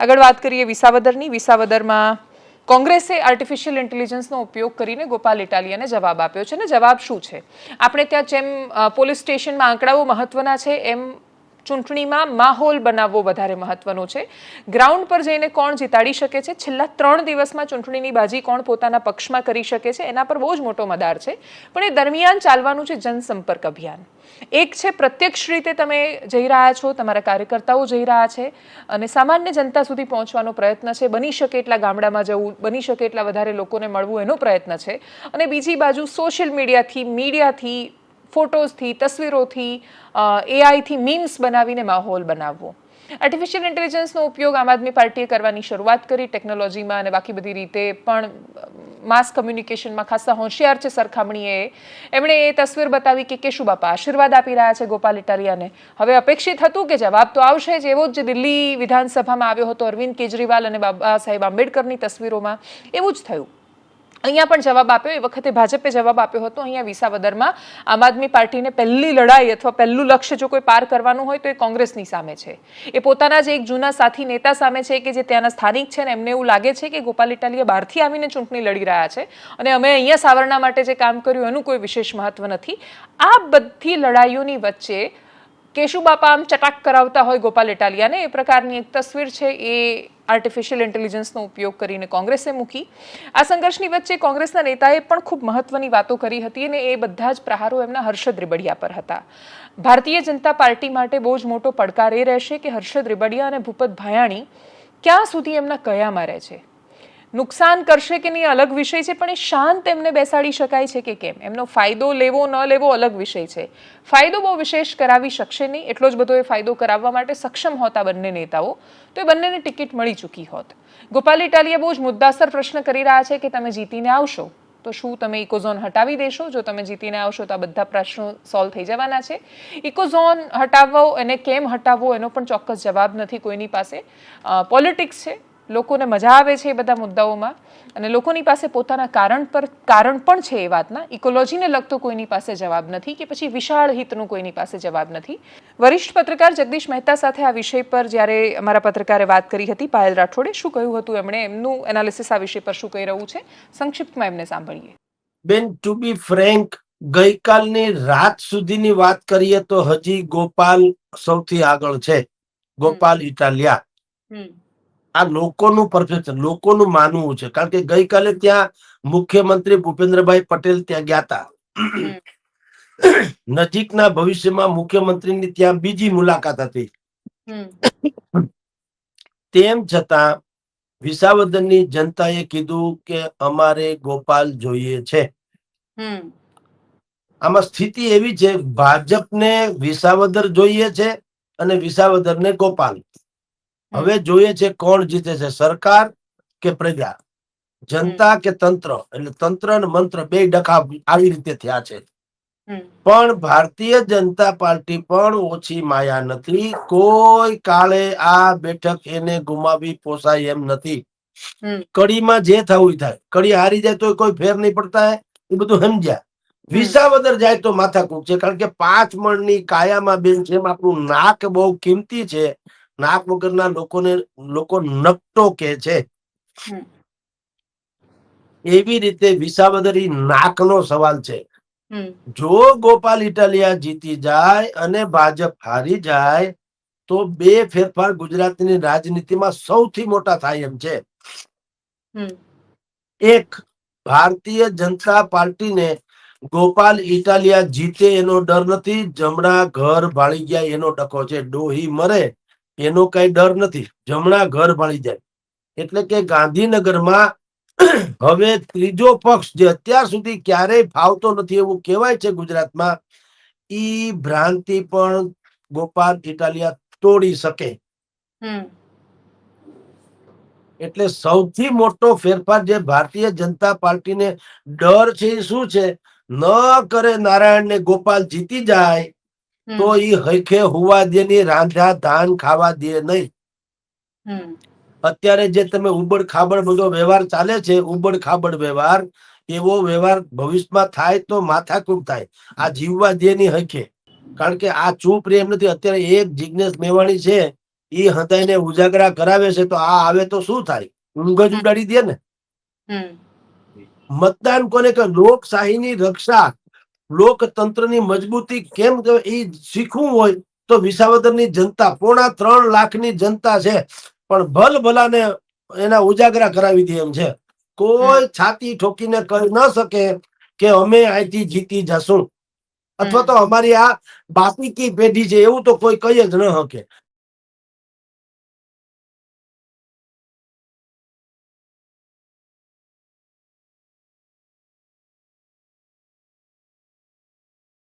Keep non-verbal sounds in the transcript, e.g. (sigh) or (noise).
આગળ વાત કરીએ વિસાવદરની. વિસાવદરમાં કોંગ્રેસે આર્ટિફિશિયલ ઇન્ટેલિજન્સનો ઉપયોગ કરીને ગોપાલ ઇટાલિયાને જવાબ આપ્યો છે. અને જવાબ શું છે? આપણે ત્યાં જેમ પોલીસ સ્ટેશનમાં આંકડાઓ મહત્વના છે, એમ ચૂંટણીમાં માહોલ બનાવવો વધારે મહત્વનો છે. ગ્રાઉન્ડ પર જઈને કોણ જીતાડી શકે છે? છેલ્લા ત્રણ દિવસમાં ચૂંટણીની બાજી કોણ પોતાના પક્ષમાં કરી શકે છે? એના પર બહુ જ મોટો મદાર છે. પણ એ દરમિયાન ચાલવાનું છે જનસંપર્ક અભિયાન. એક છે પ્રત્યક્ષ રીતે તમે જઈ રહ્યા છો, તમારા કાર્યકર્તાઓ જઈ રહ્યા છે અને સામાન્ય જનતા સુધી પહોંચવાનો પ્રયત્ન છે. બની શકે એટલા ગામડામાં જવું, બની શકે એટલા વધારે લોકોને મળવું એનો પ્રયત્ન છે. અને બીજી બાજુ સોશિયલ મીડિયાથી મીડિયાથી ફોટોઝથી, તસવીરોથી એઆઈથી મીમ્સ બનાવીને માહોલ બનાવવો. આર્ટિફિશિયલ ઇન્ટેલિજન્સનો ઉપયોગ આમ આદમી પાર્ટીએ કરવાની શરૂઆત કરી, ટેકનોલોજીમાં અને બાકી બધી રીતે પણ માસ કમ્યુનિકેશનમાં ખાસા હોશિયાર છે સરખામણીએ. એમણે એ તસવીર બતાવી કે કેશુ બાપા આશીર્વાદ આપી રહ્યા છે ગોપાલ ઇટાલિયાને. હવે અપેક્ષિત હતું કે જવાબ તો આવશે જ. એવો જ દિલ્હી વિધાનસભામાં આવ્યો હતો અરવિંદ કેજરીવાલ અને બાબા સાહેબ આંબેડકરની તસવીરોમાં. એવું જ થયું. અહીંયા પણ જવાબ આપ્યો. એ વખતે ભાજપે જવાબ આપ્યો હતો અહીંયા વિસાવદરમાં. આમ આદમી પાર્ટીને પહેલી લડાઈ અથવા પહેલું લક્ષ્ય જો કોઈ પાર કરવાનું હોય તો એ કોંગ્રેસની સામે છે. એ પોતાના જ એક જૂના સાથી નેતા સામે છે કે જે ત્યાંના સ્થાનિક છે ને એમને એવું લાગે છે કે ગોપાલ ઇટાલીએ બહારથી આવીને ચૂંટણી લડી રહ્યા છે. અને અમે અહીંયા સાવરણા માટે જે કામ કર્યું એનું કોઈ વિશેષ મહત્વ નથી. આ બધી લડાઈઓની વચ્ચે કેશુબાપા આમ ચટાક કરાવતા હોય ગોપાલ ઇટાલિયાને, એ પ્રકારની એક તસવીર છે, એ આર્ટિફિશિયલ ઇન્ટેલિજન્સનો ઉપયોગ કરીને કોંગ્રેસે મૂકી. આ સંઘર્ષની વચ્ચે કોંગ્રેસના નેતાએ પણ ખૂબ મહત્વની વાતો કરી હતી અને એ બધા જ પ્રહારો એમના હર્ષદ રિબડિયા પર હતા. ભારતીય જનતા પાર્ટી માટે બહુ જ મોટો પડકાર એ રહેશે કે હર્ષદ રિબડિયા અને ભૂપત ભાયાણી ક્યાં સુધી એમના કયામાં રહે છે? નુકસાન કરશે કે નહીં અલગ વિષય છે, પણ એ શાંત એમને બેસાડી શકાય છે કે કેમ? એમનો ફાયદો લેવો, ન લેવો અલગ વિષય છે. ફાયદો બહુ વિશેષ કરાવી શકશે નહીં, એટલો જ બધો એ ફાયદો કરાવવા માટે સક્ષમ હોતા બંને નેતાઓ, તો એ બંનેને ટિકિટ મળી ચૂકી હોત. ગોપાલ ઇટાલિયા બહુ જ મુદ્દાસર પ્રશ્ન કરી રહ્યા છે કે તમે જીતીને આવશો. તો શું તમે ઇકોઝોન હટાવી દેશો? જો તમે જીતીને આવશો તો આ બધા પ્રશ્નો સોલ્વ થઈ જવાના છે. ઇકોઝોન હટાવવો એને કેમ હટાવવો એનો પણ ચોક્કસ જવાબ નથી કોઈની પાસે. પોલિટિક્સ છે. લોકોને મજા આવે છે એ બધા મુદ્દાઓમાં અને લોકોની પાસે પોતાના કારણ પર કારણ પણ છે એ વાતના. ઇકોલોજીને લગતો કોઈની પાસે જવાબ નથી કે પછી વિશાળ હિતનું કોઈની પાસે જવાબ નથી. વરિષ્ઠ પત્રકાર જગદીશ મહેતા સાથે આ વિષય પર જ્યારે અમારા પત્રકારે વાત કરી હતી પાયલ રાઠોડે શું કહ્યું હતું એમણે? એમનું એનાલિસિસ આ વિષય પર શું કહી રહ્યું છે? સંક્ષિપ્તમાં એમને સાંભળીએ. બેન ટુ બી ફ્રેન્ક ગઈકાલની રાત સુધીની વાત કરીએ તો હજી ગોપાલ સૌથી આગળ છે. ગોપાલ ઇટાલિયા. આ લોકોનું પરફેક્શન લોકોનું માનવું છે. કારણ કે ગઈકાલે ત્યાં મુખ્યમંત્રી ભૂપેન્દ્રભાઈ પટેલ ત્યાં ગયા હતા નજીકના ભવિષ્યમાં મુખ્યમંત્રીની ત્યાં બીજી મુલાકાત હતી. તેમ છતાં વિસાવદનની જનતાએ કીધું કે અમારે ગોપાલ જોઈએ છે. આમાં સ્થિતિ એવી છે ભાજપને વિસાવદર જોઈએ છે અને વિસાવદરને ગોપાલ. હવે જોઈએ છે કોણ જીતે છે સરકાર કે પ્રજા? જનતા કે તંત્ર? એટલે તંત્ર અને મંત્ર બે ડખા આવી રીતે થયા છે. પણ ભારતીય જનતા પાર્ટી પણ ઓછી માયા નથી. કોઈ કાળે આ બેઠક એને ગુમાવી પોસાય એમ નથી. કડીમાં જે થવું થાય. કડી હારી જાય તો કોઈ ફેર નહીં પડતા એ બધું સમજ્યા. વિસાવદર જાય તો માથાકૂટ છે. કારણ કે પાંચ મણની કાયામાં બેન છે એમ આપણું નાક બહુ કિંમતી છે. નાક વગરના લોકોને લોકો નકટો કે છે. એવી રીતે વિસાવદરી નાકનો સવાલ છે. જો ગોપાલ ઇટાલિયા જીતી જાય અને ભાજપ હારી જાય તો બે ફેરફાર ગુજરાતની રાજનીતિમાં સૌથી મોટા થાય એમ છે. એક ભારતીય જનતા પાર્ટીને ગોપાલ ઇટાલિયા જીતે એનો ડર નથી જમણા ઘર ભાળી ગયા એનો ડકો છે. ડોહી મરે એનો કઈ ડર નથી. જમણા ઘર ભળી જાય. એટલે કે ગાંધીનગરમાં (clears throat) હવે ત્રીજો પક્ષ જે અત્યાર સુધી ક્યારેય ફાવતો નથી એવું કહેવાય છે ગુજરાતમાં ઈ ભ્રાંતિ પણ ગોપાલ ઇટાલિયા તોડી શકે. એટલે સૌથી મોટો ફેરફાર જે ભારતીય જનતા પાર્ટીને ડર છે એ શું છે? ન કરે નારાયણ ને ગોપાલ જીતી જાય તો એ હૈખે હોવા દે ને રાંધા ધાન ખાવા દે નહીં. અત્યારે જે તમે ઉબડ ખાબડ બધો વ્યવહાર ચાલે છે ઉબડ ખાબડ વ્યવહાર એવો વ્યવહાર ભવિષ્યમાં થાય તો માથાકૂટ થાય. આ જીવવા દે ની હૈખે કારણ કે આ ચૂપ રે એમ નથી. અત્યારે એક જિજ્ઞેસ મેવાણી છે એ હૃદયને ઉજાગરા કરાવે છે તો આ આવે તો શું થાય? ઊંઘ જ ઉડાડી દે ને. મતદાન કોને કે લોકશાહીની રક્ષા. લોકતંત્રની મજબૂતી કેમ એ શીખવું હોય તો વિસાવદરની જનતા પોણા ત્રણ લાખની જનતા છે. પણ ભલ ભલાને એના ઉજાગરા કરાવી દે એમ છે. કોઈ છાતી ઠોકીને કહી ન શકે કે અમે અહીંથી જીતી જશું. અથવા તો અમારી આ બાપી કી પેઢી છે એવું તો કોઈ કહી જ ન શકે.